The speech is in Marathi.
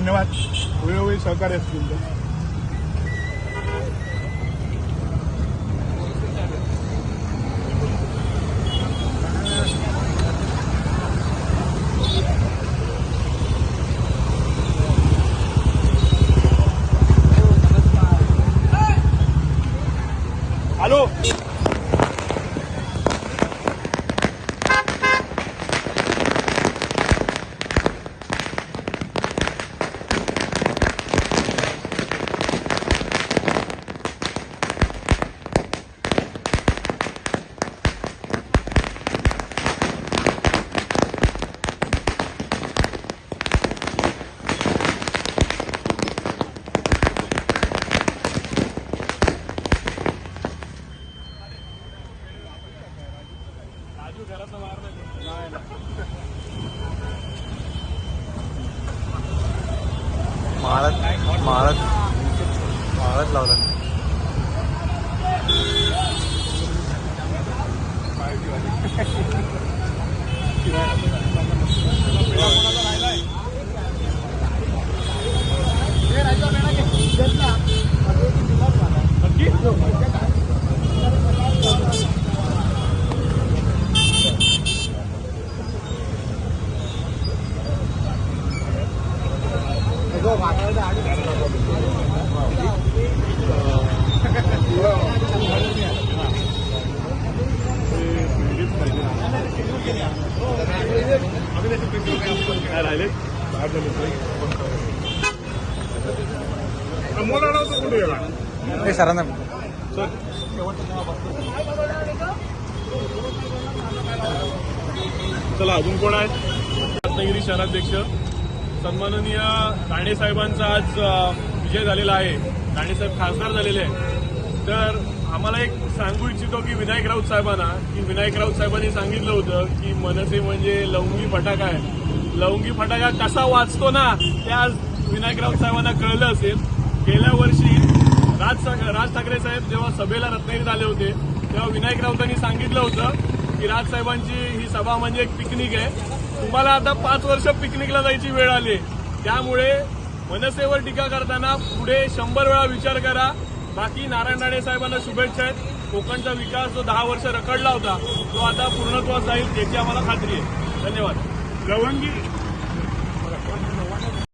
धन्यवाद वेळोवेळी सहकार्य असतील तुमचं माळत माळत माळत लावला. नक्की राहिले बाहेर झाले अमोल आणावं कुठे गेला हे सरांना सर चला अजून कोण आहेत? रत्नागिरी शहराध्यक्ष. सन्माननीय राणे साहेबांचा आज विजय झालेला आहे. राणेसाहेब खासदार झालेले आहे तर आम्हाला एक सांगू इच्छितो की विनायक राऊत साहेबांना की विनायक राऊत साहेबांनी सांगितलं होतं की मनसे म्हणजे लवंगी फटाका आहे. लवंगी फटाका कसा वाचतो ना ते आज विनायक राऊत साहेबांना कळलं असेल. गेल्या वर्षी राज राज ठाकरे साहेब जेव्हा सभेला रत्नागिरीत आले होते तेव्हा विनायक राऊतांनी सांगितलं होतं की राज साहेबांची ही सभा म्हणजे एक पिकनिक आहे. तुम्हाला आता पाच वर्ष पिकनिकला जायची वेळ आली. त्यामुळे मनसेवर टीका करताना पुढे शंभर वेळा विचार करा. बाकी नारायण राणे साहेबांना शुभेच्छा आहेत. कोकणचा विकास जो दहा वर्ष रखडला होता तो आता पूर्णत्वास जाईल याची आम्हाला खात्री आहे. धन्यवाद. लवंगी.